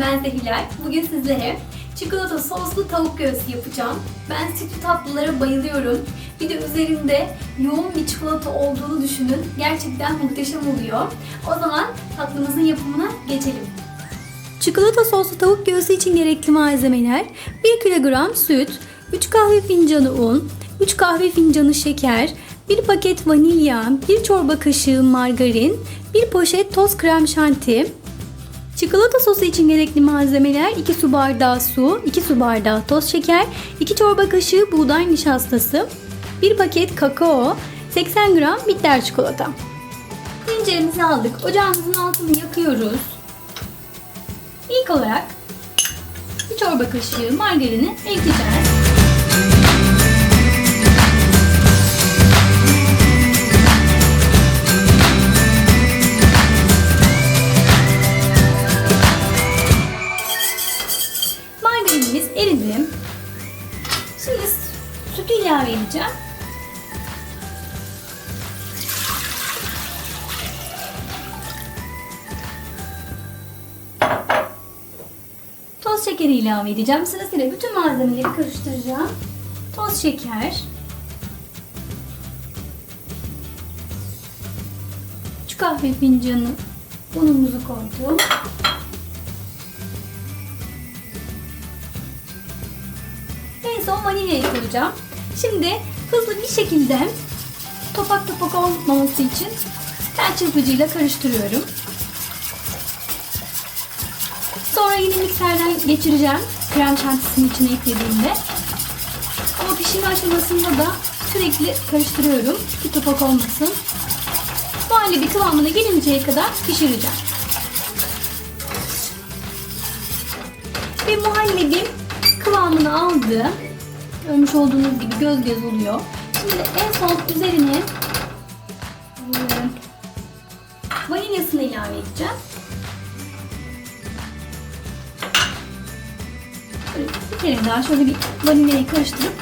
Ben de Hilal. Bugün sizlere çikolata soslu tavuk göğsü yapacağım. Ben sütlü tatlılara bayılıyorum. Bir de üzerinde yoğun bir çikolata olduğunu düşünün. Gerçekten muhteşem oluyor. O zaman tatlımızın yapımına geçelim. Çikolata soslu tavuk göğsü için gerekli malzemeler 1 kilogram süt, 3 kahve fincanı un, 3 kahve fincanı şeker, 1 paket vanilya, 1 çorba kaşığı margarin, 1 poşet toz krem şanti, Çikolata sosu için gerekli malzemeler 2 su bardağı su, 2 su bardağı toz şeker, 2 çorba kaşığı buğday nişastası, 1 paket kakao, 80 gram bitter çikolata. Tenceremizi aldık. Ocağımızın altını yakıyoruz. İlk olarak bir çorba kaşığı margarini ekleyeceğiz. Edeceğim. Toz şekeri ilave edeceğim. Sırasıyla bütün malzemeleri karıştıracağım. Toz şeker. Üç kahve fincanı unumuzu koydum. En son vanilyayı koyacağım. Şimdi hızlı bir şekilde topak topak olmaması için tel çırpıcıyla karıştırıyorum. Sonra yine mikserden geçireceğim krem şantisinin içine eklediğimde. Ama pişirme aşamasında da sürekli karıştırıyorum ki topak olmasın. Muhallebi kıvamına gelinceye kadar pişireceğim. Ve muhallebim kıvamını aldı. Görmüş olduğunuz gibi göz göz oluyor. Şimdi en son üzerine e, vanilyasını ilave edeceğim. Bir kere daha şöyle bir vanilyayı karıştırıp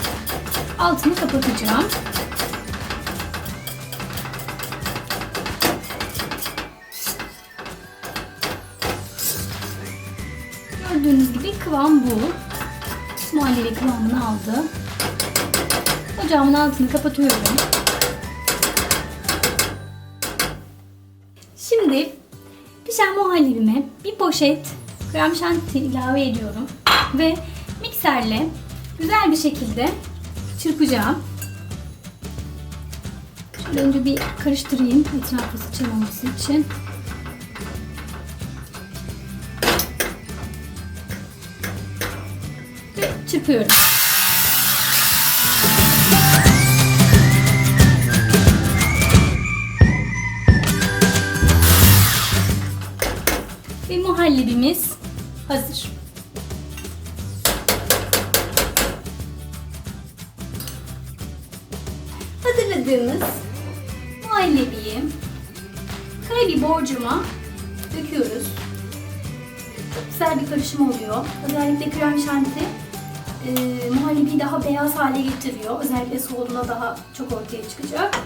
altını kapatacağım. Gördüğünüz gibi kıvam bu. Muhallebi kıvamını aldı. Ocağımın altını kapatıyorum. Şimdi pişen muhallebime bir poşet krem şanti ilave ediyorum. Ve mikserle güzel bir şekilde çırpacağım. Önce bir karıştırayım etrafı sıçramaması için. Çırpıyorum. Ve muhallebimiz hazır. Hazırladığımız muhallebiyi kare borcama döküyoruz. Güzel bir karışım oluyor. Özellikle krem şanti e, muhallebiyi daha beyaz hale getiriyor. Özellikle soğuduğunda daha çok ortaya çıkacak.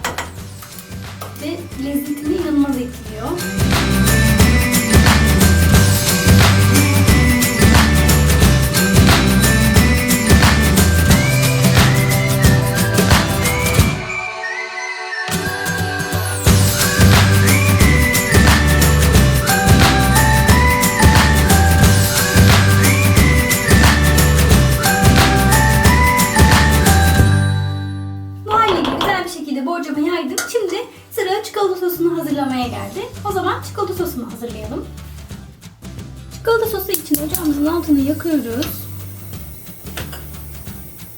Ve lezzetini inanılmaz etkiliyor. Yaydım. Şimdi sıra çikolata sosunu hazırlamaya geldi. O zaman çikolata sosunu hazırlayalım. Çikolata sosu için ocağımızın altını yakıyoruz.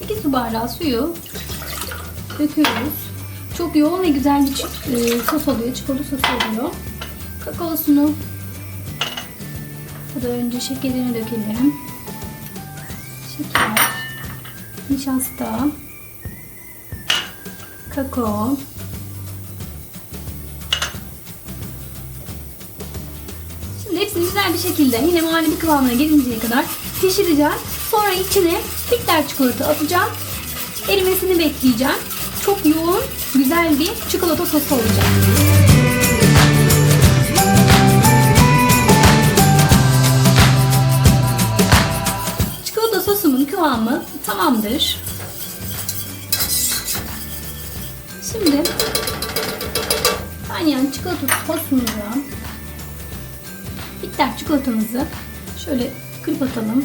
2 su bardağı suyu döküyoruz. Çok yoğun ve güzel bir e, sos oluyor. Çikolata sosu oluyor. Kakaosunu bu da önce şekerini dökelim. Şeker, nişasta, kakao. Hepsini güzel bir şekilde yine muhallebi kıvamına gelinceye kadar pişireceğim. Sonra içine bitter çikolata atacağım. Erimesini bekleyeceğim. Çok yoğun, güzel bir çikolata sosu olacak. sosumun kıvamı tamamdır. Şimdi kaynayan çikolata sosumuza bitter çikolatamızı şöyle kırıp atalım.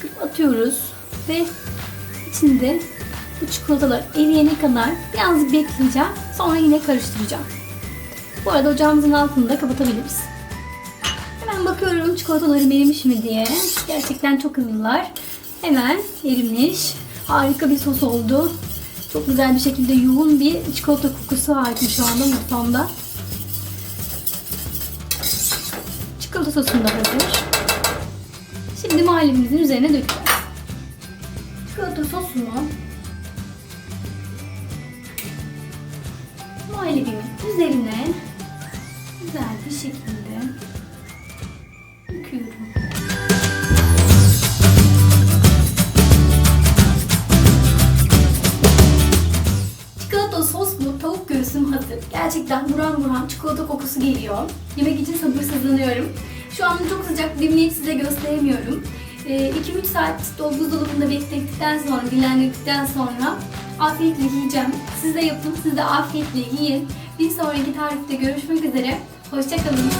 Kırıp atıyoruz ve içinde bu çikolatalar eriyene kadar biraz bekleyeceğim. Sonra yine karıştıracağım. Bu arada ocağımızın altını da kapatabiliriz. Hemen bakıyorum çikolatalarım erimiş mi diye. Gerçekten çok hızlılar. Hemen erimiş. Harika bir sos oldu. Çok güzel bir şekilde yoğun bir çikolata kokusu hakim şu anda mutfağımda. Çikolata sosum da hazır. Şimdi muhallebimizin üzerine dökeceğiz. Çikolata sosumu muhallebimin üzerine hazır. Gerçekten buram buram çikolata kokusu geliyor. Yemek için sabırsızlanıyorum. Şu an çok sıcak dimleyip size gösteremiyorum. 2-3 saat dolgu buzdolabında beklettikten sonra, dinlendirdikten sonra afiyetle yiyeceğim. Siz de yapın, siz de afiyetle yiyin. Bir sonraki tarifte görüşmek üzere. Hoşçakalın.